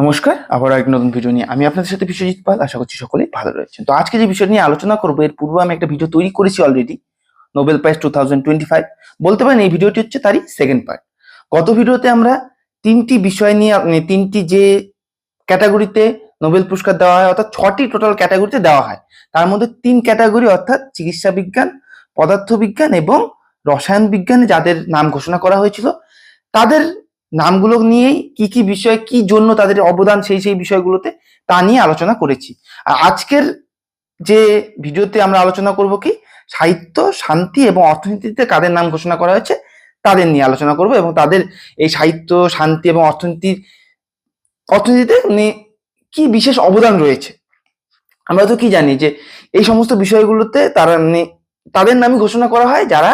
নমস্কার আবার এক নতুন ভিডিও নিয়ে আমি আপনাদের সাথে বিশ্বজিৎ পাল, আশা করছি সকলেই ভালো রয়েছেন। তো আজকে যে বিষয় নিয়ে আলোচনা করব, এর পূর্বে আমি একটা ভিডিও তৈরি করেছি already Nobel prize two thousand twenty five বলতে পারেন এই ভিডিওটি হচ্ছে তারই সেকেন্ড পার্ট গত ভিডিওতে আমরা তিনটি বিষয় নিয়ে মানে তিনটি যে ক্যাটাগরিতে নোবেল পুরস্কার দেওয়া হয়, অর্থাৎ ছটি টোটাল ক্যাটাগরিতে দেওয়া হয়, তার মধ্যে তিন ক্যাটাগরি অর্থাৎ চিকিৎসা বিজ্ঞান, পদার্থবিজ্ঞান এবং রসায়ন বিজ্ঞানে যাদের নাম ঘোষণা করা হয়েছিল, তাদের নামগুলো নিয়েই কি কি বিষয় কি জন্য তাদের অবদান সেই সেই বিষয়গুলোতে তা নিয়ে আলোচনা করেছি। আর আজকের যে ভিডিওতে আমরা আলোচনা করব কি, সাহিত্য, শান্তি এবং অর্থনীতিতে কাদের নাম ঘোষণা করা হয়েছে, তাদের নিয়ে আলোচনা করব এবং তাদের এই সাহিত্য, শান্তি এবং অর্থনীতির অর্থনীতিতে কি বিশেষ অবদান রয়েছে। আমরা তো কি জানি যে এই সমস্ত বিষয়গুলোতে তারা মানে তাদের নামই ঘোষণা করা হয় যারা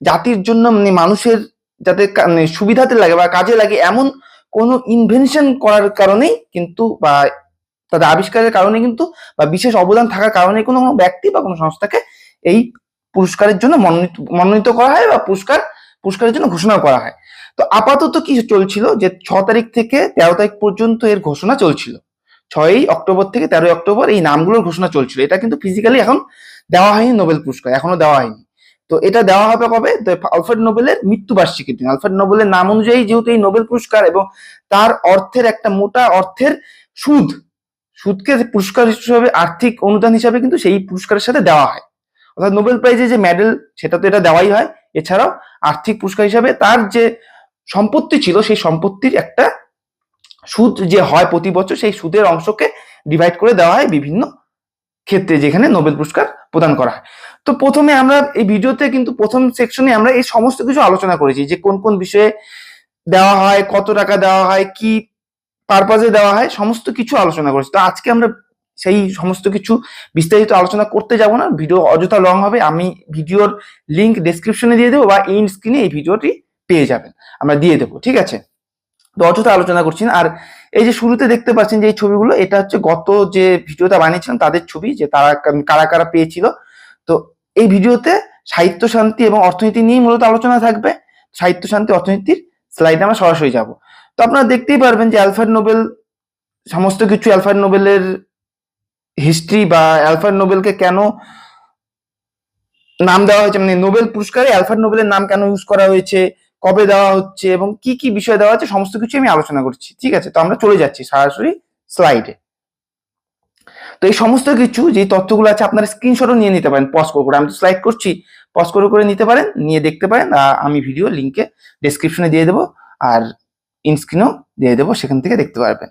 জাতির জন্য মানে মানুষের যাতে মানে সুবিধাতে লাগে বা কাজে লাগে এমন কোনো ইনভেনশন করার কারণেই কিন্তু বা তাদের আবিষ্কারের কারণে কিন্তু বা বিশেষ অবদান থাকার কারণে কোনো কোনো ব্যক্তি বা কোনো সংস্থাকে এই পুরস্কারের জন্য মনোনীত মনোনীত করা হয় বা পুরস্কার, পুরস্কারের জন্য ঘোষণা করা হয়। তো আপাতত কি চলছিল যে ছ তারিখ থেকে তেরো তারিখ পর্যন্ত এর ঘোষণা চলছিল। ছয়ই অক্টোবর থেকে তেরোই অক্টোবর এই নামগুলোর ঘোষণা চলছিল। এটা কিন্তু ফিজিক্যালি এখন দেওয়া হয়নি নোবেল পুরস্কার, এখনও দেওয়া হয়নি। তো এটা দেওয়া হবে কবে? আলফ্রেড নোবেলের মৃত্যুবার্ষিকীর দিন। আলফ্রেড নোবেলের নাম অনুযায়ী যেহেতু এই নোবেল পুরস্কার এবং তার অর্থের একটা মোটা অর্থের সুদ, সুদকে পুরস্কার হিসেবে, আর্থিক অনুদান হিসাবে কিন্তু সেই পুরস্কারের সাথে দেওয়া হয়। অর্থাৎ নোবেল প্রাইজে যে মেডেল, সেটা তো এটা দেওয়াই হয়। এছাড়াও আর্থিক পুরস্কার হিসাবে তার যে সম্পত্তি ছিল, সেই সম্পত্তির একটা সুদ যে হয় প্রতি বছর, সেই সুদের অংশকে ডিভাইড করে দেওয়া হয় বিভিন্ন ক্ষেত্রে যেখানে নোবেল পুরস্কার প্রদান করা হয়। তো প্রথমে আমরা এই ভিডিওতে কিন্তু প্রথম সেকশনে আমরা এই সমস্ত কিছু আলোচনা করেছি যে কোন কোন বিষয়ে দেওয়া হয়, কত টাকা দেওয়া হয়, কি পারপাজে দেওয়া হয়, সমস্ত কিছু আলোচনা করেছি। তো আজকে আমরা সেই সমস্ত কিছু বিস্তারিত আলোচনা করতে যাব না। ভিডিও অযথা লং হবে। আমি ভিডিওর লিংক ডেসক্রিপশনে দিয়ে দেবো বা ইন স্ক্রিনে এই ভিডিওটি পেয়ে যাবেন। আমরা দিয়ে দেবো, ঠিক আছে? তো অযথা আলোচনা করছি আর এই যে শুরুতে দেখতে পাচ্ছেন যে এই ছবিগুলো, এটা হচ্ছে গত যে ভিডিওটা বানিয়েছিলাম, তাদের ছবি যে তারা কারা কারা পেয়েছিল। তো এই ভিডিওতে সাহিত্য শান্তি এবং অর্থনীতি নিয়েই মূলত আলোচনা থাকবে। সাহিত্য শান্তি, অর্থনীতির স্লাইডে আমরা সরাসরি যাব। তো আপনারা দেখতেই পারবেন যে অ্যালফ্রেড নোবেল, সমস্ত কিছু অ্যালফ্রেড নোবেলের হিস্ট্রি বা অ্যালফ্রেড নোবেলকে কেন নাম দেওয়া হয়েছে মানে নোবেল পুরস্কারে অ্যালফ্রেড নোবেলের নাম কেন ইউজ করা হয়েছে, কবে দেওয়া হচ্ছে এবং কি কি বিষয় দেওয়া হচ্ছে সমস্ত কিছু আমি আলোচনা করছি। ঠিক আছে? তো আমরা চলে যাচ্ছি সরাসরি স্লাইডে তো এই সমস্ত কিছু যে তথ্যগুলো আছে আপনারা স্ক্রিনশটও নিয়ে নিতে পারেন পজ করে করে। আমি তো স্লাইড করছি পজ করে করে নিতে পারেন, নিয়ে দেখতে পারেন আমি ভিডিও লিঙ্কে ডেসক্রিপশনে দিয়ে দেবো আর ইনস্ক্রিনও দিয়ে দেবো, সেখান থেকে দেখতে পারবেন।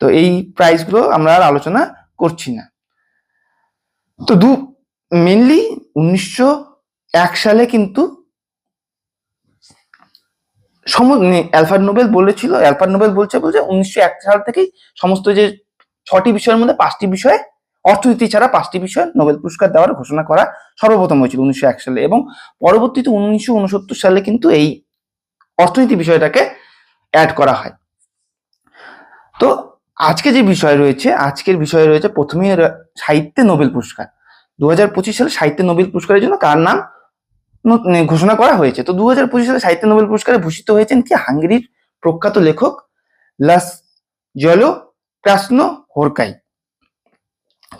তো এই প্রাইসগুলো আমরা আর আলোচনা করছি না। তো দু মেনলি উনিশশো এক সালে কিন্তু সম অ্যালফার নোবেল বলেছিল অ্যালফার নোবেল বলছে বলছে উনিশশো এক সাল থেকেই সমস্ত যে ছটি বিষয়ের মধ্যে পাঁচটি বিষয়ে, অর্থনীতি ছাড়া পাঁচটি বিষয়ে নোবেল পুরস্কার দেওয়ার ঘোষণা করা সর্বপ্রথম হয়েছিল উনিশশো এক সালে এবং পরবর্তীতে উনিশশো উনসত্তর সালে কিন্তু এই অর্থনীতি বিষয়টাকে অ্যাড করা হয়। তো আজকে যে বিষয় রয়েছে, আজকের বিষয় রয়েছে প্রথমে সাহিত্যে নোবেল পুরস্কার। দু হাজার পঁচিশ সালে সাহিত্যে নোবেল পুরস্কারের জন্য কার নাম ঘোষণা করা হয়েছে? তো দু হাজার পঁচিশ সালে সাহিত্য নোবেল পুরস্কারে ভূষিত হয়েছেন কি হাঙ্গেরির প্রখ্যাত লেখক লাস জলো ক্রাসনো হোরকাই।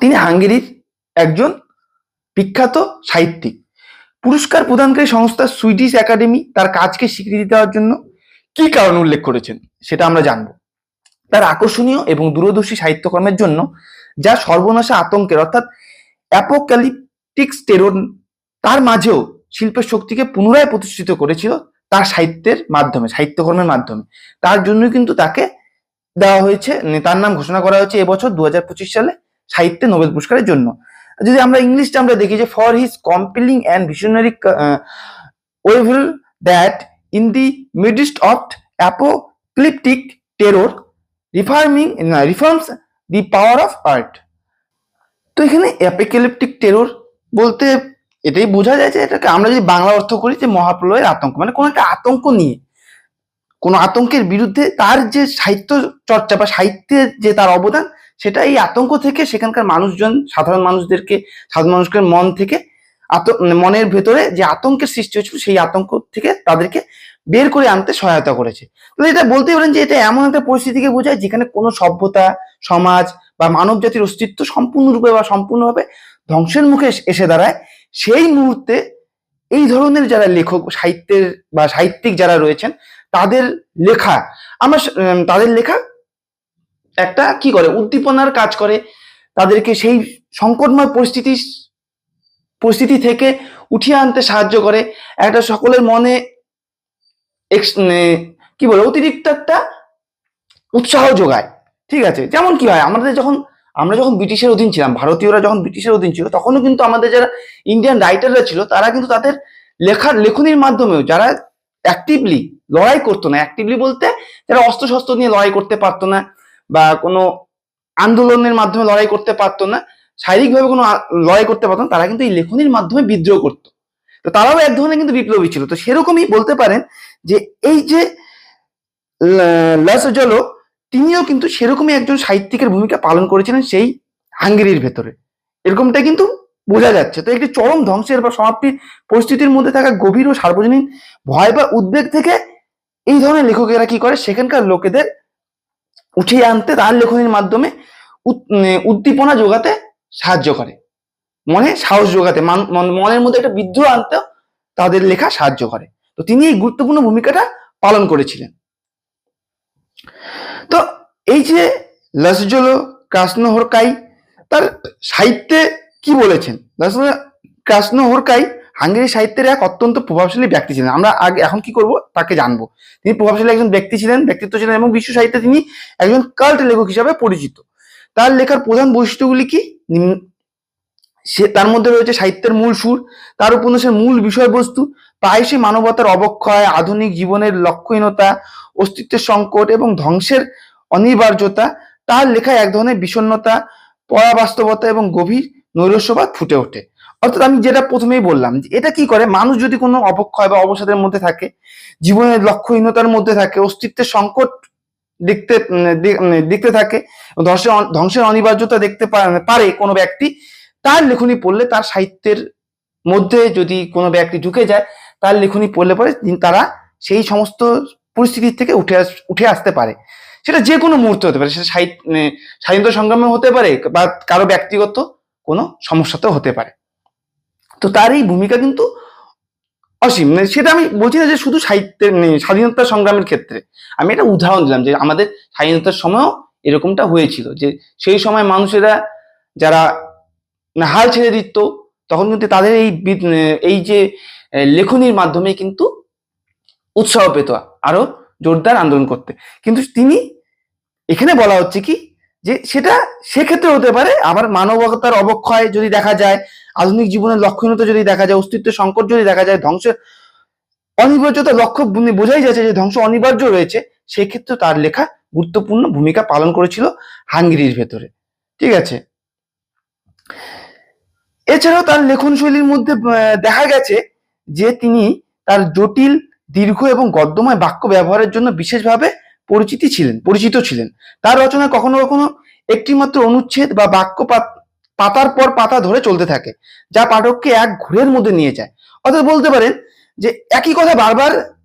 তিনি হাঙ্গেরির একজন বিখ্যাত সাহিত্যিক। পুরস্কার প্রদানকারী সংস্থা সুইডিশ একাডেমি তার কাজকে স্বীকৃতি দেওয়ার জন্য কি কারণ উল্লেখ করেছেন সেটা আমরা জানব। তার আকর্ষণীয় এবং দূরদর্শী সাহিত্যকর্মের জন্য যা সর্বনাশা আতঙ্কের অর্থাৎ অ্যাপোক্যালিপটিক্স টেরর তার মাঝেও শিল্পের শক্তিকে পুনরায় প্রতিষ্ঠিত করেছিল তার সাহিত্যের মাধ্যমে, সাহিত্যকর্মের মাধ্যমে। তার জন্য কিন্তু তাকে দেওয়া হয়েছে তার নাম ঘোষণা করা হয়েছে এবছর দু হাজার পঁচিশ সালে সাহিত্যে নোবেল পুরস্কারের জন্য। যদি আমরা ইংলিশটা আমরা দেখি যে for his compelling and visionary oeuvre that in the midst of apocalyptic terror reaffirming reforms the power of art তো এখানে অ্যাপোক্যালিপটিক টেরোর বলতে এটাই বোঝা যায় যে, এটাকে আমরা যদি বাংলা অর্থ করি যে মহাপ্রলয়ের আতঙ্ক মানে কোনো একটা আতঙ্ক নিয়ে। কোনো আতঙ্কের বিরুদ্ধে তার যে সাহিত্য চর্চা বা সাহিত্যের যে তার অবদান, সেটা এই আতঙ্ক থেকে সেখানকার মানুষজন, সাধারণ মানুষদেরকে, সাধারণ মানুষের মন থেকে মানে মনের ভেতরে যে আতঙ্কের সৃষ্টি হয়েছিল, সেই আতঙ্ক থেকে তাদেরকে বের করে আনতে সহায়তা করেছে। তাহলে এটা বলতে পারেন যে এটা এমন একটা পরিস্থিতিকে বোঝায় যেখানে কোনো সভ্যতা, সমাজ বা মানব জাতির অস্তিত্ব সম্পূর্ণরূপে বা সম্পূর্ণভাবে ধ্বংসের মুখে এসে দাঁড়ায়। সেই মুহূর্তে এই ধরনের যারা লেখক, সাহিত্যের বা সাহিত্যিক যারা রয়েছেন তাদের লেখা, আমার তাদের লেখা একটা কি করে, উদ্দীপনার কাজ করে। তাদেরকে সেই সংকটময় পরিস্থিতি পরিস্থিতি থেকে উঠিয়ে আনতে সাহায্য করে। একটা সকলের মনে কি বলে, অতিরিক্ত একটা উৎসাহ যোগায়। ঠিক আছে? যেমন কি হয়, আমাদের যখন, আমরা যখন ব্রিটিশের অধীন ছিলাম, ভারতীয়রা যখন ব্রিটিশের অধীন ছিল, তখনও কিন্তু আমাদের যারা ইন্ডিয়ান রাইটাররা ছিল, তারা কিন্তু তাদের লেখার, লেখনির মাধ্যমেও, যারা অ্যাক্টিভলি লড়াই করতো না। অ্যাক্টিভলি বলতে যারা অস্ত্র শস্ত্র নিয়ে লড়াই করতে পারতো না বা কোনো আন্দোলনের মাধ্যমে লড়াই করতে পারতো না, শারীরিকভাবে কোনো লড়াই করতে পারতো না, তারা কিন্তু এই লেখনির মাধ্যমে বিদ্রোহ করতো। তো তারাও এক ধরনের কিন্তু বিপ্লবী ছিল। তো সেরকমই বলতে পারেন যে এই যে লাসজলো, তিনিও কিন্তু সেরকমই একজন সাহিত্যিকের ভূমিকা পালন করেছিলেন সেই হাঙ্গেরির ভেতরে। এরকমটা কিন্তু বোঝা যাচ্ছে। তো একটি চরম ধ্বংসের বা সমাপ্তির পরিস্থিতির মধ্যে থাকা গভীর ও সার্বজনীন ভয় বা উদ্বেগ থেকে এই ধরনের লেখকেরা কি করে? সেখানকার লোকেদের উঠিয়ে আনতে, তার লেখনীর মাধ্যমে উদ্দীপনা যোগাতে সাহায্য করে। মনে সাহস যোগাতে, মান- মন- মনের মধ্যে একটা বিদ্রোহ আনতে তাদের লেখা সাহায্য করে। তো তিনি এই গুরুত্বপূর্ণ ভূমিকাটা পালন করেছিলেন। তো এই যে লাসজলো ক্রাসনোহরকাই তার সাহিত্যে কি বলেছেন? লাসজলো ক্রাসনোহরকাই হাঙ্গেরি সাহিত্যের এক অত্যন্ত প্রভাবশালী ব্যক্তি ছিলেন। আমরা আগে এখন কি করব? তাকে জানব। তিনি প্রভাবশালী একজন ব্যক্তি ছিলেন, ব্যক্তিত্ব ছিলেন এবং বিশ্ব সাহিত্যে তিনি একজন কাল্ট লেখক হিসাবে পরিচিত। তার লেখার প্রধান বৈশিষ্ট্যগুলি কি? সে, তার মধ্যে রয়েছে সাহিত্যের মূল সুর, তার উপন্যাসের মূল বিষয়বস্তু, প্রায়শই মানবতার অবক্ষয়, আধুনিক জীবনের লক্ষ্যহীনতা, অস্তিত্বের সংকট এবং ধ্বংসের অনিবার্যতা। তার লেখায় এক ধরনের বিষণ্ণতা, পরাবাস্তবতা এবং গভীর নৈরস্যবাদ ফুটে ওঠে। অর্থাৎ আমি যেটা প্রথমেই বললাম যে এটা কি করে? মানুষ যদি কোনো অবক্ষয় বা অবসাদের মধ্যে থাকে জীবনের লক্ষ্যহীনতার মধ্যে থাকে অস্তিত্বের সংকট দেখতে উম, দেখতে থাকে ধ্বংসের ধ্বংসের অনিবার্যতা দেখতে পারে কোনো ব্যক্তি তার লেখনি পড়লে তার সাহিত্যের মধ্যে যদি কোনো ব্যক্তি ঢুকে যায় তার লেখনি পড়লে পরে তারা সেই সমস্ত পরিস্থিতির থেকে উঠে উঠে আসতে পারে। সেটা যে কোনো মুহূর্তে হতে পারে। সেটা সাহিত্য মানে স্বাধীনতা সংগ্রামে হতে পারে বা কারও ব্যক্তিগত কোনো সমস্যাতেও হতে পারে। তো তার এই ভূমিকা কিন্তু অসীম। মানে সেটা আমি বলছি না যে শুধু সাহিত্যের স্বাধীনতা সংগ্রামের ক্ষেত্রে। আমি একটা উদাহরণ দিলাম যে আমাদের স্বাধীনতার সময়ও এরকমটা হয়েছিল যে সেই সময় মানুষেরা যারা হাল ছেড়ে দিত, তখন কিন্তু তাদের এই এই যে লেখনির মাধ্যমে কিন্তু উৎসাহ পেত আরও জোরদার আন্দোলন করতে। কিন্তু তিনি এখানে বলা হচ্ছে কি যে সেটা সেক্ষেত্রে হতে পারে, আবার মানবতার অবক্ষয় যদি দেখা যায়, আধুনিক জীবনের লক্ষণতা যদি দেখা যায়, অস্তিত্ব সংকট যদি দেখা যায় ধ্বংসের অনিবার্যতা লক্ষ্য বোঝাই যাচ্ছে যে ধ্বংস অনিবার্য রয়েছে, সেক্ষেত্রে তার লেখা গুরুত্বপূর্ণ ভূমিকা পালন করেছিল হাঙ্গেরির ভেতরে। ঠিক আছে? এছাড়াও তার লেখন শৈলীর মধ্যে দেখা গেছে যে তিনি তার জটিল, দীর্ঘ এবং গদ্যময় বাক্য ব্যবহারের জন্য বিশেষভাবে পরিচিতি ছিলেন, পরিচিত ছিলেন। তার রচনায় কখনো কখনো একটিমাত্র অনুচ্ছেদ বা বাক্য পাত- পাতার পর পাতা ধরে চলতে থাকে, যা পাঠককে এক ঘুরের মধ্যে নিয়ে যায়। অর্থাৎ বলতে পারেন যে একই কথা বারবার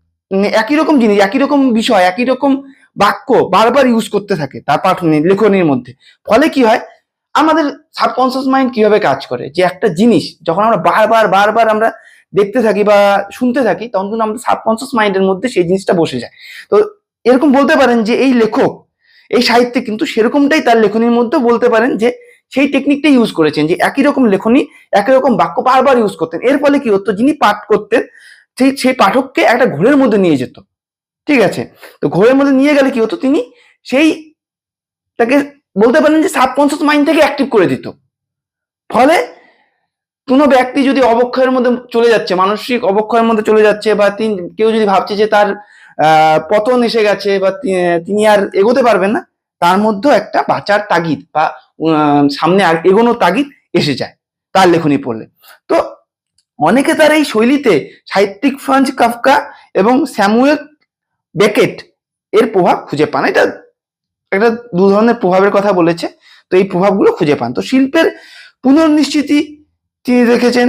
একই রকম জিনিস, একই রকম বিষয়, একই রকম বাক্য বারবার ইউজ করতে থাকে তার পাঠ লেখনীর মধ্যে। ফলে কি হয়? আমাদের সাবকনসিয়াস মাইন্ড কীভাবে কাজ করে? যে একটা জিনিস যখন আমরা বারবার বারবার আমরা দেখতে থাকি বা শুনতে থাকি, তখন কিন্তু আমাদের সাবকনসিয়াস মাইন্ডের মধ্যে সেই জিনিসটা বসে যায়। তো এরকম বলতে পারেন যে এই লেখক, এই সাহিত্যে কিন্তু সেরকমটাই তার লেখনীর মধ্যে বলতে পারেন যে সেই টেকনিকটাই ইউজ করেছেন, যে একই রকম লেখনী, একই রকম বাক্য বারবার ইউজ করতেন। এর ফলে কি হতো, যিনি পাঠ করতেন, সেই সেই পাঠককে একটা ঘোরের মধ্যে নিয়ে যেত। ঠিক আছে? তো ঘোরের মধ্যে নিয়ে গেলে কি হতো, তিনি সেই তাকে বলতে পারেন যে সাবকনসিয়াস মাইন্ড থেকে অ্যাক্টিভ করে দিত। ফলে কোনো ব্যক্তি যদি অবক্ষয়ের মধ্যে চলে যাচ্ছে, মানসিক অবক্ষয়ের মধ্যে চলে যাচ্ছে বা তিনি, কেউ যদি ভাবছে যে তার পতন এসে গেছে বা তিনি আর এগোতে পারবেন না, তার মধ্যেও একটা বাঁচার তাগিদ বা সামনে আর এগোনোর তাগিদ এসে যায়, তার লেখনী পড়লে। তো অনেকে তার এই শৈলীতে সাহিত্যিক ফ্রান্স কাফকা এবং স্যামুয়েল বেকেট এর প্রভাব খুঁজে পান। এটা একটা দু ধরনের প্রভাবের কথা বলেছে, তো এই প্রভাবগুলো খুঁজে পান। তো শিল্পের পুনর্নিশ্চিতি তিনি দেখেছেন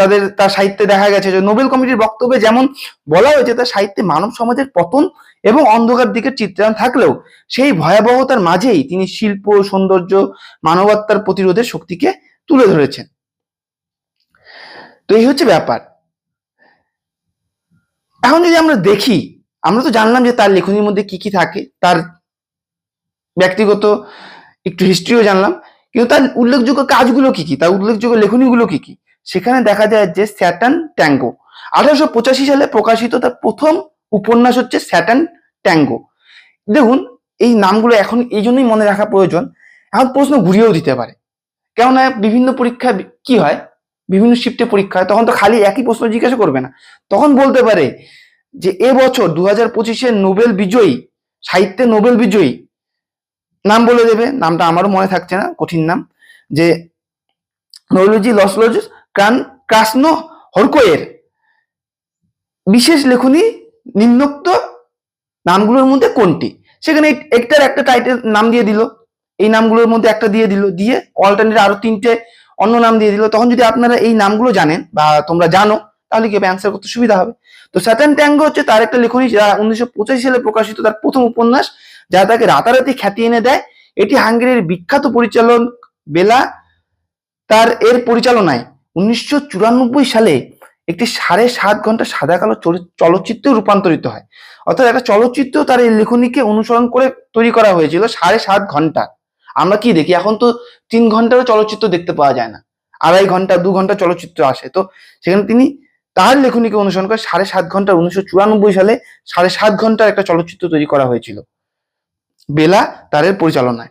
তাদের, তার সাহিত্যে দেখা গেছে যে নোবেল কমিটির বক্তব্যে যেমন বলা হয়েছে, তার সাহিত্যে মানব সমাজের পতন এবং অন্ধকার দিকের চিত্রায়ন থাকলেও সেই ভয়াবহতার মাঝেই তিনি শিল্প, সৌন্দর্য মানবতার প্রতিরোধের শক্তিকে তুলে ধরেছেন। তো এই হচ্ছে ব্যাপার। এখন যদি আমরা দেখি, আমরা তো জানলাম যে তার লেখনীর মধ্যে কি কি থাকে, তার ব্যক্তিগত একটু হিস্ট্রিও জানলাম। কিন্তু তার উল্লেখযোগ্য কাজগুলো কি কি? তার উল্লেখযোগ্য লেখনীগুলো কি কি? সেখানে দেখা যায় যে স্যাটার্ন ট্যাঙ্গো। আঠারোশো পঁচাশি সালে প্রকাশিত তার প্রথম উপন্যাস হচ্ছে স্যাটার্ন ট্যাঙ্গো। দেখুন, এই নামগুলো এখন এই জন্যই মনে রাখা প্রয়োজন। এখন প্রশ্ন ঘুরিয়েও দিতে পারে। কেননা বিভিন্ন পরীক্ষায় বি- কি হয়? বিভিন্ন শিফটে পরীক্ষা হয়, তখন তো খালি একই প্রশ্ন জিজ্ঞাসা করবে না। তখন বলতে পারে যে এবছর দু হাজার পঁচিশে নোবেল বিজয়ী, সাহিত্যে নোবেল বিজয়ী নাম বলে দেবে, নামটা আমারও মনে থাকছে না, কঠিন নাম, যে নোবেলজি লসলজ, ক্রান, ক্রাসনো, হরকোয়ের বিশেষ লেখনী নিম্নোক্ত নামগুলোর মধ্যে কোনটি? সেখানে একটার একটা টাইটেল নাম দিয়ে দিল, এই নামগুলোর মধ্যে একটা দিয়ে দিল, দিয়ে অল্টারনেট আরও তিনটে অন্য নাম দিয়ে দিল। তখন যদি আপনারা এই নামগুলো জানেন বা তোমরা জানো, তাহলে কি অ্যান্সার করতে সুবিধা হবে। তো স্যাটার্ন ট্যাঙ্গো হচ্ছে তার একটা লেখনী, যা উনিশশো পঁচাশি সালে প্রকাশিত, তার প্রথম উপন্যাস যা তাকে রাতারাতি খ্যাতি এনে দেয়, এটি হাঙ্গেরির বিখ্যাত পরিচালক বেলা। তার এর পরিচালনায় উনিশশো চুরানব্বই সালে একটি সাড়ে সাত ঘণ্টা সাদা কালো চলচ্চিত্রে রূপান্তরিত হয়। অর্থাৎ একটা চলচ্চিত্র তার এই লেখনীকে অনুসরণ করে তৈরি করা হয়েছিল সাড়ে সাত ঘণ্টা। আমরা কি দেখি? এখন তো তিন ঘন্টারও চলচ্চিত্র দেখতে পাওয়া যায় না। আড়াই ঘণ্টা, দু ঘণ্টা চলচ্চিত্র আসে। তো সেখানে তিনি তার লেখনীকে অনুসরণ করে সাড়ে সাত ঘণ্টা উনিশশো চুরানব্বই সালে সাড়ে সাত ঘণ্টার একটা চলচ্চিত্র তৈরি করা হয়েছিল। বেলা তারের পরিচালনায়।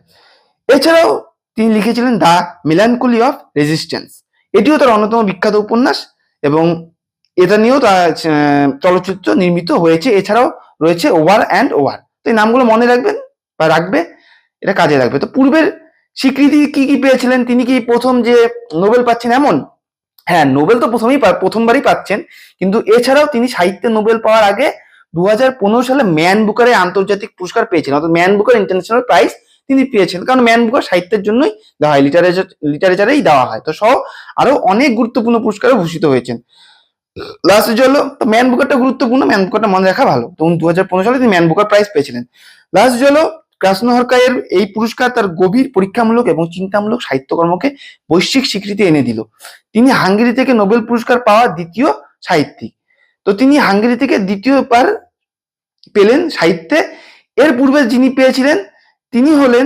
এছাড়াও তিনি লিখেছিলেন দ্য মিলানকুলি অফ রেজিস্ট্যান্স। এটিও তার অন্যতম বিখ্যাত উপন্যাস এবং এটা নিয়েও তার চলচ্চিত্র নির্মিত হয়েছে। এছাড়াও রয়েছে ওভার অ্যান্ড ওভার তো এই নামগুলো মনে রাখবেন বা রাখবে, এটা কাজে লাগবে। তো পূর্বের স্বীকৃতি কি কি পেয়েছিলেন? তিনি কি প্রথম যে নোবেল পাচ্ছেন এমন? হ্যাঁ নোবেল তো প্রথমেই প্রথমবারই পাচ্ছেন। কিন্তু এছাড়াও তিনি সাহিত্যে নোবেল পাওয়ার আগে দু হাজার পনেরো সালে ম্যান বুকারে আন্তর্জাতিক পুরস্কার পেয়েছিলেন। অর্থাৎ ম্যান বুকার ইন্টারন্যাশনাল প্রাইজ তিনি পেয়েছেন। কারণ ম্যান বুকার সাহিত্যের জন্যই দেওয়া হয় লিটারেচার লিটারেচারেই দেওয়া হয়। তো সহ আরও অনেক গুরুত্বপূর্ণ পুরস্কারে ভূষিত হয়েছেন। লাস্ট জলো তো ম্যান বুকারটা গুরুত্বপূর্ণ, ম্যান বুকারটা মনে রাখা ভালো। তো দু সালে তিনি ম্যান বুকার প্রাইজ পেয়েছিলেন। লাস্ট জলো ক্রাসনোহরকায়ের এই পুরস্কার তার গভীর পরীক্ষামূলক এবং চিন্তামূলক সাহিত্যকর্মকে বৈশ্বিক স্বীকৃতি এনে দিল। তিনি হাঙ্গেরি থেকে নোবেল পুরস্কার পাওয়া দ্বিতীয় সাহিত্যিক। তো তিনি হাঙ্গেরি থেকে দ্বিতীয়বার পেলেন সাহিত্যে। এর পূর্বে যিনি পেয়েছিলেন, তিনি হলেন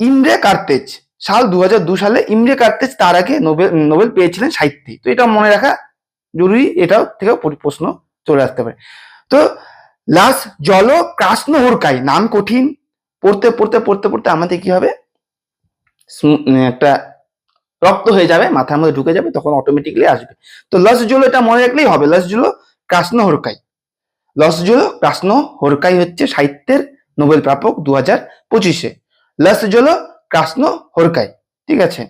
ইমরে কার্তেজ। সাল দু সালে ইমরে কার্তেজ তার আগে নোবেল নোবেল পেয়েছিলেন সাহিত্যে। তো এটা মনে রাখা জরুরি, এটাও থেকে প্রশ্ন চলে আসতে পারে। তো লাস জল ক্রাস্ন হোরকাই, নাম কঠিন। পড়তে পড়তে পড়তে পড়তে আমাদের কি হবে? একটা রক্ত হয়ে যাবে, মাথার মধ্যে ঢুকে যাবে, তখন অটোমেটিকলি আসবে। তো লস জলো এটা মনে রাখলেই হবে, লস জলো ক্রাস্ন হরকাই। লস জলো ক্রাস্ন হরকাই হচ্ছে সাহিত্যের নোবেল প্রাপক দু হাজার পঁচিশে। লস জলো ক্রাস্ন হরকাই, ঠিক আছে?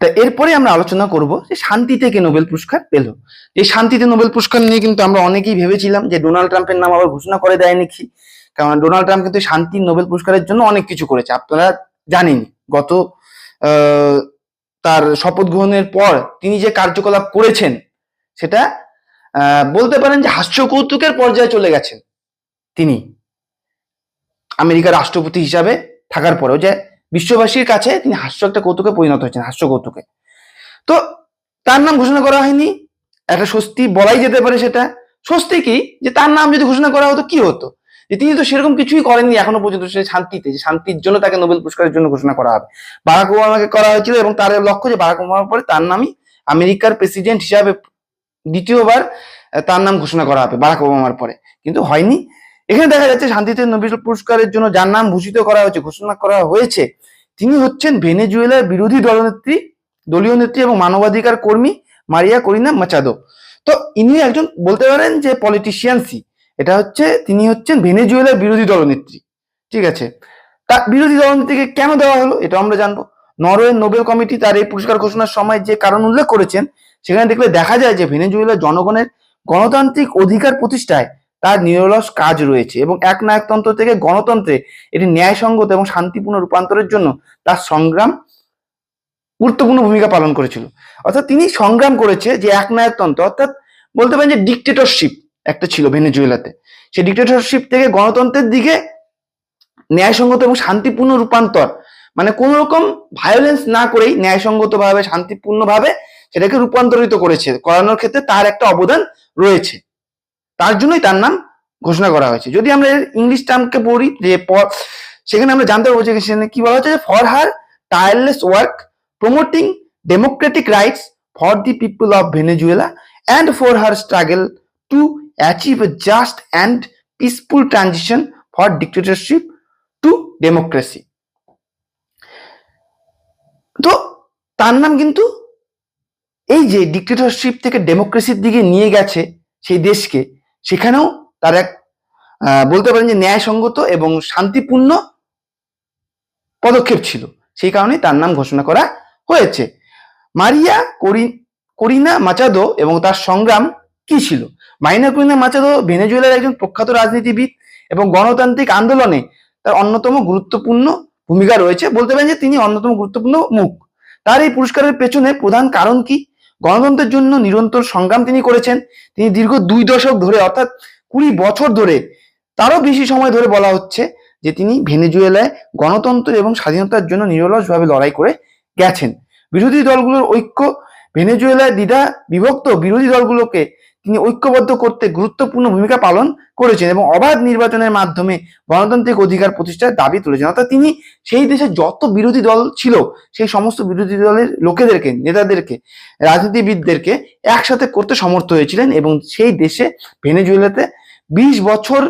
তা এরপরে আমরা আলোচনা করব যে শান্তি থেকে নোবেল পুরস্কার পেল। এই শান্তিতে নোবেল পুরস্কার নিয়ে কিন্তু আমরা অনেকেই ভেবেছিলাম যে ডোনাল্ড ট্রাম্পের নাম আবার ঘোষণা করে দেয় নাকি কারণ ডোনাল্ড ট্রাম্প কিন্তু শান্তির নোবেল পুরস্কারের জন্য অনেক কিছু করেছে, আপনারা জানেন গত তার শপথ গ্রহণের পর তিনি যে কার্যকলাপ করেছেন, সেটা বলতে পারেন যে হাস্য কৌতুকের পর্যায়ে চলে গেছেন তিনি। আমেরিকার রাষ্ট্রপতি হিসাবে থাকার পরেও যে বিশ্ববাসীর কাছে তিনি হাস্য একটা কৌতুকে পরিণত হয়েছেন, হাস্য কৌতুকে। তো তার নাম ঘোষণা করা হয়নি, একটা স্বস্তি বলাই যেতে পারে সেটা। স্বস্তি কি? যে তার নাম যদি ঘোষণা করা হতো, কি হতো? যে তিনি তো সেরকম কিছুই করেননি এখনও পর্যন্ত সে শান্তিতে, যে শান্তির জন্য তাকে নোবেল পুরস্কারের জন্য ঘোষণা করা হবে। বারাক ওবামাকে করা হয়েছিল এবং তার লক্ষ্য যে বারাক ওবামার পরে তার নামই আমেরিকার প্রেসিডেন্ট হিসাবে দ্বিতীয়বার তার নাম ঘোষণা করা হবে বারাক ওবামার পরে। কিন্তু হয়নি। এখানে দেখা যাচ্ছে শান্তিতে নোবেল পুরস্কারের জন্য যার নাম ভূষিত করা হয়েছে, ঘোষণা করা হয়েছে, তিনি হচ্ছেন ভেনেজুয়েলার বিরোধী দলনেত্রী, দলীয় নেত্রী এবং মানবাধিকার কর্মী মারিয়া করিনা মাচাদো। তো ইনি একজন বলতে পারেন যে পলিটিশিয়ানসি এটা হচ্ছে, তিনি হচ্ছেন ভেনেজুয়েলার বিরোধী দলনেত্রী। ঠিক আছে? তা বিরোধী দলনেত্রীকে কেন দেওয়া হলো? এটা আমরা জানব। নরওয়ে নোবেল কমিটি তার এই পুরস্কার ঘোষণার সময় যে কারণ উল্লেখ করেছেন, সেখানে দেখলে দেখা যায় যে ভেনেজুয়েলার জনগণের গণতান্ত্রিক অধিকার প্রতিষ্ঠায় তার নিরলস কাজ রয়েছে এবং এক নায়কতন্ত্র থেকে গণতন্ত্রে এটি ন্যায়সঙ্গত এবং শান্তিপূর্ণ রূপান্তরের জন্য তার সংগ্রাম গুরুত্বপূর্ণ ভূমিকা পালন করেছিল। অর্থাৎ তিনি সংগ্রাম করেছে যে এক নায়কতন্ত্র, অর্থাৎ বলতে পারেন যে ডিকটেটরশিপ একটা ছিল ভেনেজুয়েলাতে। সেই ডিকটেটরশিপ থেকে গণতন্ত্রের দিকে ন্যায়সঙ্গত এবং শান্তিপূর্ণ রূপান্তর মানে কোন রকম ভায়োলেন্স না করেই ন্যায়সঙ্গতভাবে, শান্তিপূর্ণভাবে সেটাকে রূপান্তরিত করেছে। করানোর ক্ষেত্রে তার একটা অবদান রয়েছে। তার জন্যই তার নাম ঘোষণা করা হয়েছে। যদি আমরা ইংলিশ টার্মকে পড়ি, যে সেখানে আমরা জানতে পারব যে সেখানে কি বলা হচ্ছে for her tireless work promoting democratic rights for the people of Venezuela and for her struggle to achieve a just and peaceful transition for dictatorship to democracy তো তার নাম কিন্তু এই যে ডিক্টেটরশিপ থেকে ডেমোক্রেসির দিকে নিয়ে গেছে সেই দেশকে, সেখানেও তার এক বলতে পারেন যে ন্যায়সঙ্গত এবং শান্তিপূর্ণ পদক্ষেপ ছিল। সেই কারণে তার নাম ঘোষণা করা হয়েছে। মারিয়া করি- করিনা মাচাদো এবং তার সংগ্রাম কি ছিল? মাইনা করিনা মাচাদো ভেনেজুয়েলার একজন প্রখ্যাত রাজনীতিবিদ এবং গণতান্ত্রিক আন্দোলনে তার অন্যতম গুরুত্বপূর্ণ ভূমিকা রয়েছে। বলতে পারেন যে তিনি অন্যতম গুরুত্বপূর্ণ মুখ। তার এই পুরস্কারের পেছনে প্রধান কারণ কি? গণতন্ত্রের জন্য নিরন্তর সংগ্রাম তিনি করেছেন। তিনি দীর্ঘ দুই দশক ধরে, অর্থাৎ কুড়ি বছর ধরে তারও বেশি সময় ধরে বলা হচ্ছে যে তিনি ভেনেজুয়েলায় গণতন্ত্র এবং স্বাধীনতার জন্য নিরলসভাবে লড়াই করে গেছেন। বিরোধী দলগুলোর ঐক্য ভেনেজুয়েলায় দ্বিধা বিভক্ত বিরোধী দলগুলোকে তিনি ঐক্যবদ্ধ করতে গুরুত্বপূর্ণ ভূমিকা পালন করেছেন এবং অবাধ নির্বাচনের মাধ্যমে গণতান্ত্রিক অধিকার প্রতিষ্ঠার দাবি তুলেছেন। অর্থাৎ তিনি সেই দেশে যত বিরোধী দল ছিল, সেই সমস্ত বিরোধী দলের লোকেদেরকে, নেতাদেরকে, রাজনীতিবিদদেরকে একসাথে করতে সমর্থ হয়েছিলেন এবং সেই দেশে ভেনেজুয়েলাতে বিশ বছর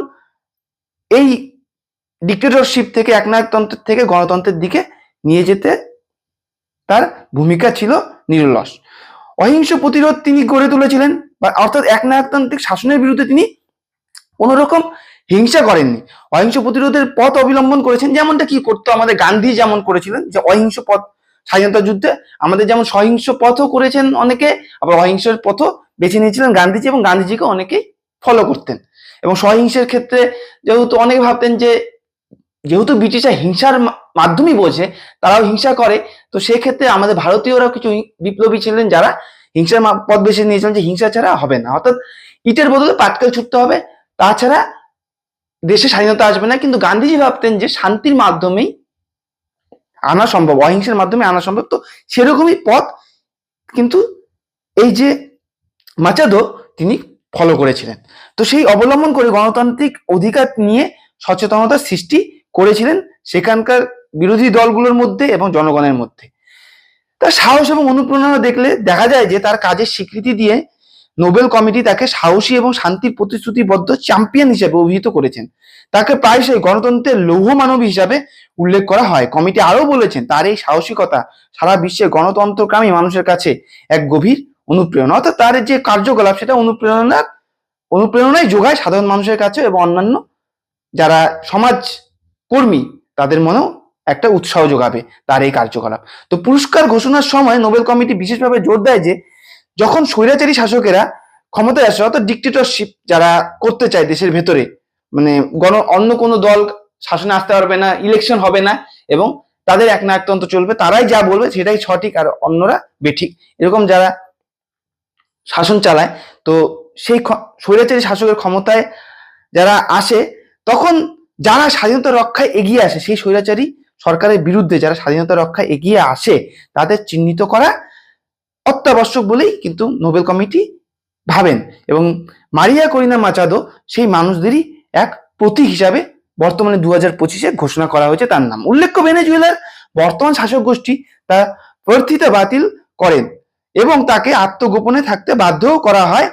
এই ডিক্টেটরশিপ থেকে, একনায়কতন্ত্রের থেকে গণতন্ত্রের দিকে নিয়ে যেতে তার ভূমিকা ছিল নিরলস। অহিংস প্রতিরোধ তিনি গড়ে তুলেছিলেন বা অর্থাৎ এক একনায়কতান্ত্রিক শাসনের বিরুদ্ধে তিনি কোনো রকম হিংসা করেননি। অহিংস প্রতিরোধের পথ অবলম্বন করেছেন। যেমনটা কি করতো আমাদের গান্ধী যেমন করেছিলেন, যে অহিংস পথ, স্বাধীনতা যুদ্ধে আমাদের যেমন সহিংস পথও করেছেন অনেকে, আবার অহিংসের পথও বেছে নিয়েছিলেন গান্ধীজি এবং গান্ধীজিকে অনেকেই ফলো করতেন। এবং সহিংসের ক্ষেত্রে যেহেতু অনেকে ভাবতেন যে, যেহেতু ব্রিটিশরা হিংসার মাধ্যমেই বোঝে, তারাও হিংসা করে। তো সেক্ষেত্রে আমাদের ভারতীয়রাও কিছু বিপ্লবী ছিলেন যারা হিংসার পথ বেছে নিয়েছিলেন যে হিংসা ছাড়া হবে না। অর্থাৎ ইটের বদলে পাটকেল ছুটতে হবে, তাছাড়া দেশে স্বাধীনতা আসবে না। কিন্তু গান্ধীজি ভাবতেন যে শান্তির মাধ্যমেই আনা সম্ভব, অহিংসার মাধ্যমে আনা সম্ভব। তো সেরকমই পথ কিন্তু এই যে মাচাদো, তিনি ফলো করেছিলেন। তো সেই অবলম্বন করে গণতান্ত্রিক অধিকার নিয়ে সচেতনতা সৃষ্টি করেছিলেন। সেখানকার বিরোধী দলগুলোর মধ্যে এবং জনগণের মধ্যে। তার সাহস এবং অনুপ্রেরণা দেখলে দেখা যায় যে তার কাজের স্বীকৃতি দিয়ে নোবেল কমিটি তাকে সাহসী এবং শান্তির প্রতিশ্রুতিবদ্ধ চ্যাম্পিয়ন হিসেবে অভিহিত করেছেন। তাকে প্রায়শই গণতন্ত্রের লৌহ মানব হিসাবে উল্লেখ করা হয়। কমিটি আরও বলেছেন, তার এই সাহসিকতা সারা বিশ্বে গণতন্ত্রকামী মানুষের কাছে এক গভীর অনুপ্রেরণা। অর্থাৎ তার যে কার্যকলাপ, সেটা অনুপ্রেরণার, অনুপ্রেরণাই যোগায় সাধারণ মানুষের কাছে এবং অন্যান্য যারা সমাজ কর্মী, তাদের মনেও একটা উৎসাহ যোগাবে তার এই কার্যকলাপ। তো পুরস্কার ঘোষণার সময় নোবেল কমিটি বিশেষভাবে জোর দেয় যে, যখন স্বৈরাচারী শাসকেরা ক্ষমতায় আসে, অর্থাৎ ডিক্টেটরশিপ যারা করতে চায় দেশের ভেতরে মানে গণ, অন্য কোনো দল শাসনে আসতে পারবে না ইলেকশন হবে না, এবং তাদের এক নায়কতন্ত্র চলবে, তারাই যা বলবে সেটাই সঠিক আর অন্যরা বেঠিক। এরকম যারা শাসন চালায়, তো সেই স্বৈরাচারী শাসকের ক্ষমতায় যারা আসে, তখন যারা স্বাধীনতা রক্ষায় এগিয়ে আসে, সেই স্বৈরাচারী সরকারের বিরুদ্ধে যারা স্বাধীনতা রক্ষা এগিয়ে আসে, তাদের চিহ্নিত করা অত্যাবশ্যক বলেই কিন্তু নোবেল কমিটি ভাবেন। এবং মারিয়া করিনা মাচাদো সেই মানুষদেরই এক প্রতীক হিসাবে বর্তমানে দু হাজার পঁচিশে ঘোষণা করা হয়েছে তার নাম। উল্লেখ্য ভেনেজুয়েলার বর্তমান শাসক গোষ্ঠী তার প্রার্থিতা বাতিল করেন এবং তাকে আত্মগোপনে থাকতে বাধ্যও করা হয়।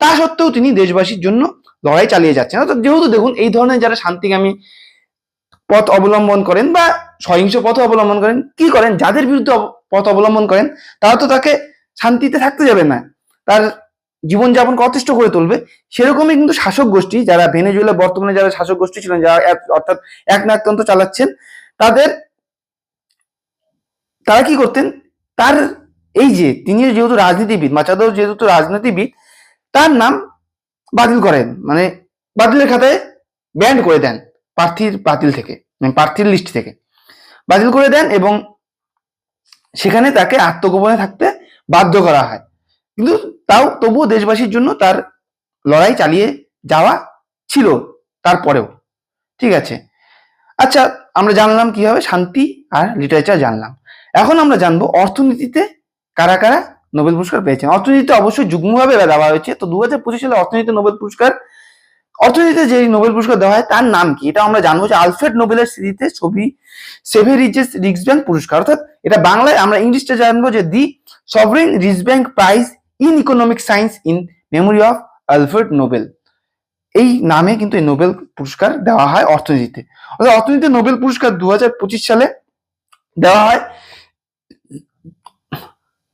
তা সত্ত্বেও তিনি দেশবাসীর জন্য লড়াই চালিয়ে যাচ্ছেন। অর্থাৎ যেহেতু দেখুন, এই ধরনের যারা শান্তিকামী পথ অবলম্বন করেন বা সহিংস পথ অবলম্বন করেন, কি করেন, যাদের বিরুদ্ধে পথ অবলম্বন করেন, তারা তো তাকে শান্তিতে থাকতে যাবে না। তার জীবনযাপনকে অতিষ্ঠ করে তুলবে, সেরকমই কিন্তু শাসক গোষ্ঠী, যারা ভেনেজুয়েলা, বর্তমানে যারা শাসক গোষ্ঠী ছিলেন, যারা অর্থাৎ এক নায়কতন্ত্র চালাচ্ছেন, তাদের, তারা কি করতেন, তার এই যে, তিনি যেহেতু রাজনীতিবিদ মাচাদো যেহেতু রাজনীতিবিদ, তার নাম বাতিল করেন মানে বাতিলের খাতায় ব্যান্ড করে দেন। প্রার্থীর বাতিল থেকে মানে প্রার্থীর লিস্ট থেকে। বাতিল করে দেন এবং সেখানে তাকে আত্মগোপনে থাকতে বাধ্য করা হয়। কিন্তু তাও তবুও দেশবাসীর জন্য তার লড়াই চালিয়ে যাওয়া ছিল তারপরেও। ঠিক আছে? আচ্ছা আমরা জানলাম কীভাবে? শান্তি আর লিটারেচার জানলাম। এখন আমরা জানব অর্থনীতিতে কারা কারা নোবেল পুরস্কার পেয়েছেন। অর্থনীতিতে অবশ্যই যুগ্মভাবে দেওয়া হয়েছে। তো দু হাজার পঁচিশ সালে অর্থনীতিতে নোবেল পুরস্কার অর্থনীতিতে যে নোবেল পুরস্কার দেওয়া হয়, তার নাম কি? এটা আমরা জানব যে আলফ্রেড নোবেলের স্মৃতিতে ছবি সেভেরিজেস রিক্স ব্যাংক পুরস্কার। অর্থাৎ এটা বাংলায় আমরা ইংলিশটা জানব যে the sovereign bank prize in economic science in memory of Alfred Nobel. এই নামে কিন্তু এই নোবেল পুরস্কার দেওয়া হয় অর্থনীতিতে। অর্থাৎ অর্থনীতিতে নোবেল পুরস্কার দু হাজার পঁচিশ সালে দেওয়া হয়।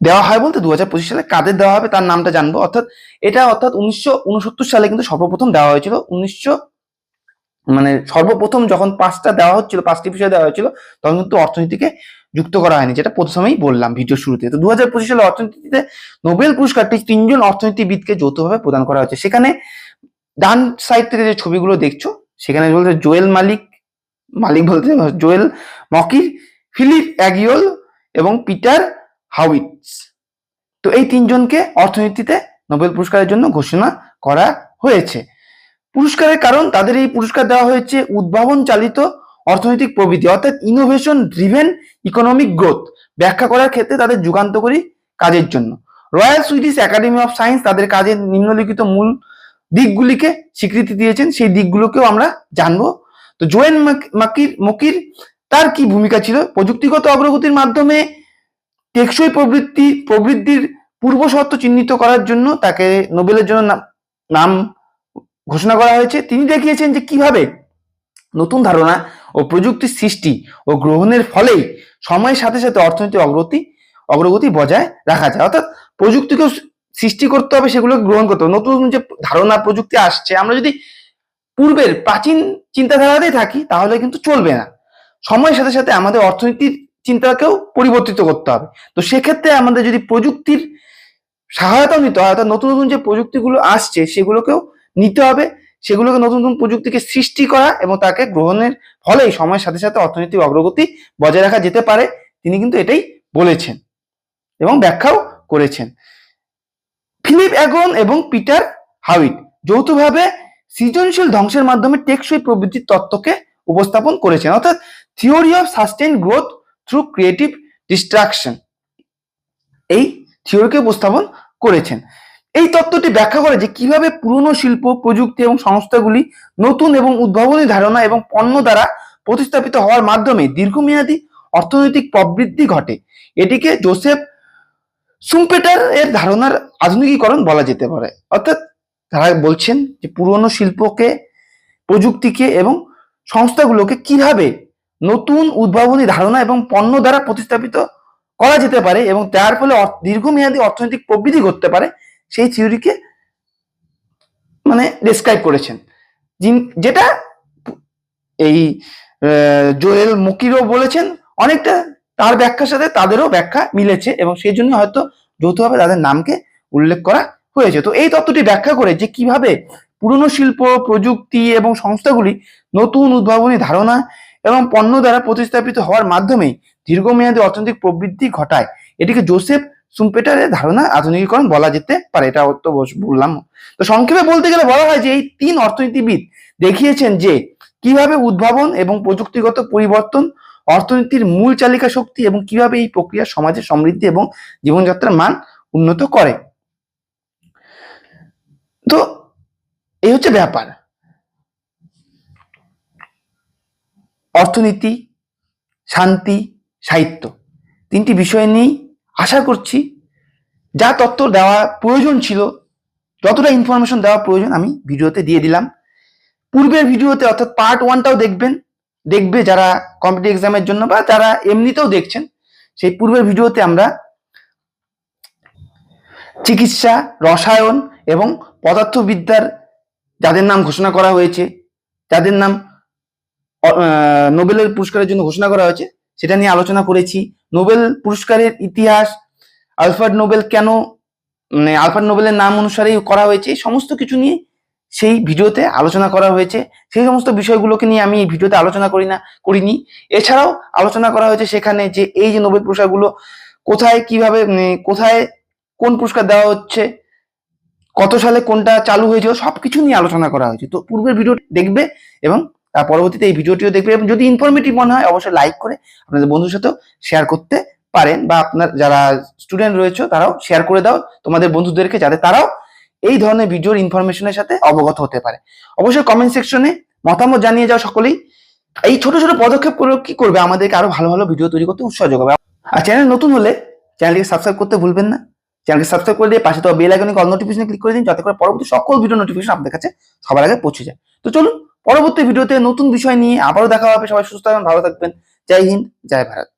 দেওয়া হয় বলতে দু হাজার পঁচিশ সালে কাদের দেওয়া হবে তার নামটা জানব। অর্থাৎ এটা অর্থাৎ উনিশশো ঊনসত্তর সালে কিন্তু সর্বপ্রথম দেওয়া হয়েছিল। উনিশশো মানে সর্বপ্রথম যখন পাঁচটা দেওয়া হচ্ছিল, পাঁচটি বিষয় দেওয়া হয়েছিল, তখন কিন্তু অর্থনীতিকে যুক্ত করা হয়নি, যেটা প্রথমেই বললাম ভিডিও শুরুতে। তো দু হাজার পঁচিশ সালে অর্থনীতিতে নোবেল পুরস্কারটি তিনজন অর্থনীতিবিদকে যৌথভাবে প্রদান করা হয়েছে। সেখানে ডান সাইড থেকে যে ছবিগুলো দেখছ, সেখানে বলতে জোয়েল মালিক মালিক বলতে জোয়েল মকির, ফিলিপ অ্যাগিওল এবং পিটার হাউইটস তো এই তিনজনকে অর্থনীতিতে নোবেল পুরস্কারের জন্য ঘোষণা করা হয়েছে। পুরস্কারের কারণ, তাদের এই পুরস্কার দেওয়া হয়েছে উদ্ভাবন চালিত অর্থনৈতিক প্রবৃদ্ধি, অর্থাৎ ইনোভেশন ড্রিভেন ইকোনমিক গ্রোথ ব্যাখ্যা করার ক্ষেত্রে তাদের যুগান্তকারী কাজের জন্য। Royal Swedish Academy of Science তাদের কাজের নিম্নলিখিত মূল দিকগুলিকে স্বীকৃতি দিয়েছেন, সেই দিকগুলোকেও আমরা জানব। তো জোয়েন মাকির, মকির, তার কি ভূমিকা ছিল? প্রযুক্তিগত অগ্রগতির মাধ্যমে টেকসই প্রবৃত্তি, প্রবৃদ্ধির পূর্ব শর্ত চিহ্নিত করার জন্য তাকে নোবেলের জন্য নাম- ঘোষণা করা হয়েছে। তিনি দেখিয়েছেন যে কীভাবে নতুন ধারণা ও প্রযুক্তির সৃষ্টি ও গ্রহণের ফলেই সময়ের সাথে সাথে অর্থনৈতিক অগ্রগতি অগ্রগতি বজায় রাখা যায়। অর্থাৎ প্রযুক্তিকে সৃষ্টি করতে হবে সেগুলোকে গ্রহণ করতে হবে। নতুন যে ধারণা, প্রযুক্তি আসছে, আমরা যদি পূর্বের প্রাচীন চিন্তাধারাতেই থাকি, তাহলে কিন্তু চলবে না। সময়ের সাথে সাথে আমাদের অর্থনীতির চিন্তাকেও পরিবর্তিত করতে হবে। তো সেক্ষেত্রে আমাদের যদি প্রযুক্তির সহায়তা নিতে হয়, অর্থাৎ নতুন নতুন যে প্রযুক্তিগুলো আসছে, সেগুলোকেও নিতে হবে। সেগুলোকে নতুন নতুন প্রযুক্তিকে সৃষ্টি করা এবং তাকে গ্রহণের ফলেই সময়ের সাথে সাথে অর্থনৈতিক অগ্রগতি বজায় রাখা যেতে পারে, তিনি কিন্তু এটাই বলেছেন এবং ব্যাখ্যাও করেছেন। ফিলিপ অ্যাগন এবং পিটার হাউইট যৌথভাবে সৃজনশীল ধ্বংসের মাধ্যমে টেকসই প্রবৃত্তির তত্ত্বকে উপস্থাপন করেছেন। অর্থাৎ theory of sustain growth through creative destruction এই থিওরিকে উপস্থাপন করেছেন। এই তত্ত্বটি ব্যাখ্যা করে যে কীভাবে পুরনো শিল্প, প্রযুক্তি এবং সংস্থাগুলি নতুন এবং উদ্ভাবনী ধারণা এবং পণ্য দ্বারা প্রতিস্থাপিত হওয়ার মাধ্যমে দীর্ঘমেয়াদী অর্থনৈতিক প্রবৃদ্ধি ঘটে। এটিকে জোসেফ সুম্পেটার এর ধারণার আধুনিকীকরণ বলা যেতে পারে। অর্থাৎ তারা বলছেন যে পুরনো শিল্পকে, প্রযুক্তিকে এবং সংস্থাগুলোকে কীভাবে নতুন উদ্ভাবনী ধারণা এবং পণ্য দ্বারা প্রতিস্থাপিত করা যেতে পারে এবং তার ফলে দীর্ঘমেয়াদী অর্থনৈতিক প্রবৃদ্ধি ঘটতে পারে, সেই থিওরিকে মানে ডেসক্রাইব করেছেন। যেটা এই জোয়েল মকিরও বলেছেন, অনেকটা তার ব্যাখ্যার সাথে তাদেরও ব্যাখ্যা মিলেছে এবং সেই জন্য হয়তো যৌথভাবে তাদের নামকে উল্লেখ করা হয়েছে। তো এই তত্ত্বটি ব্যাখ্যা করে যে কীভাবে পুরনো শিল্প, প্রযুক্তি এবং সংস্থাগুলি নতুন উদ্ভাবনী ধারণা এবং পণ্য দ্বারা প্রতিস্থাপিত হওয়ার মাধ্যমে দীর্ঘমেয়াদী অর্থনৈতিক প্রবৃদ্ধি ঘটায়। এটিকে জোসেফ সুম্পেটারের ধারণা আধুনিকীকরণ বলা যেতে পারে, এটা তো বললাম। তো সংক্ষেপে বলতে গেলে বলা হয় যে এই তিন অর্থনীতিবিদ দেখিয়েছেন যে কীভাবে উদ্ভাবন এবং প্রযুক্তিগত পরিবর্তন, অর্থনীতির মূল চালিকা শক্তি এবং কীভাবে এই প্রক্রিয়া সমাজের সমৃদ্ধি এবং জীবনযাত্রার মান উন্নত করে। তো এই হচ্ছে ব্যাপার। অর্থনীতি, শান্তি, সাহিত্য। তিনটি বিষয় নিয়েই আশা করছি যা তথ্য দেওয়া প্রয়োজন ছিল, যতটা ইনফরমেশন দেওয়া প্রয়োজন আমি ভিডিওতে দিয়ে দিলাম। পূর্বের ভিডিওতে অর্থাৎ পার্ট ওয়ানটাও দেখবেন, দেখবে যারা কম্পিটিভ এক্সামের জন্য বা যারা এমনিতেও দেখছেন, সেই পূর্বের ভিডিওতে আমরা চিকিৎসা, রসায়ন এবং পদার্থবিদ্যার যাদের নাম ঘোষণা করা হয়েছে, যাদের নাম নোবেলের পুরস্কারের জন্য ঘোষণা করা হয়েছে। সেটা নিয়ে আলোচনা করেছি। নোবেল পুরস্কারের ইতিহাস, আলফ্রেড নোবেল কেন মানে আলফ্রেড নোবেলের নাম অনুসারেই করা হয়েছে সমস্ত কিছু নিয়ে সেই ভিডিওতে আলোচনা করা হয়েছে। সেই সমস্ত বিষয়গুলোকে নিয়ে আমি এই ভিডিওতে আলোচনা করি না, করিনি। এছাড়াও আলোচনা করা হয়েছে সেখানে যে এই যে নোবেল পুরস্কারগুলো কোথায়, কীভাবে কোথায় কোন পুরস্কার দেওয়া হচ্ছে, কত সালে কোনটা চালু হয়েছিল, সবকিছু নিয়ে আলোচনা করা হয়েছে। তো পূর্বের ভিডিও দেখবে এবং পরবর্তীতে এই ভিডিওটিও দেখবে এবং যদি ইনফরমেটিভ মনে হয়, অবশ্যই লাইক করে আপনাদের বন্ধুর সাথেও শেয়ার করতে পারেন বা আপনার যারা স্টুডেন্ট রয়েছে তারাও শেয়ার করে দাও। তোমাদের বন্ধুদেরকে যাতে তারাও এই ধরনের ভিডিওর ইনফরমেশনের সাথে অবগত হতে পারে। অবশ্যই কমেন্ট সেকশনে মতামত জানিয়ে যাও সকলেই। এই ছোট ছোট পদক্ষেপ করে কি করবে? আমাদেরকে আরও ভালো ভালো ভিডিও তৈরি করতে উৎসাহ যোগাবে। আর চ্যানেল নতুন হলে চ্যানেলটিকে সাবস্ক্রাইব করতে ভুলবেন না। চ্যানেলকে সাবস্ক্রাইব করে দিয়ে পাশে তো বেল আইকনে অল নোটিফিকেশন ক্লিক করে দিন, যাতে করে পরবর্তী সকল ভিডিও নোটিফিকেশন আপনাদের কাছে সবার আগে পৌঁছে যায়। তো চলুন পরবর্তী ভিডিওতে নতুন বিষয় নিয়ে আবারও দেখা হবে। সবাই সুস্থ থাকবেন, ভালো থাকবেন। জয় হিন্দ, জয় ভারত।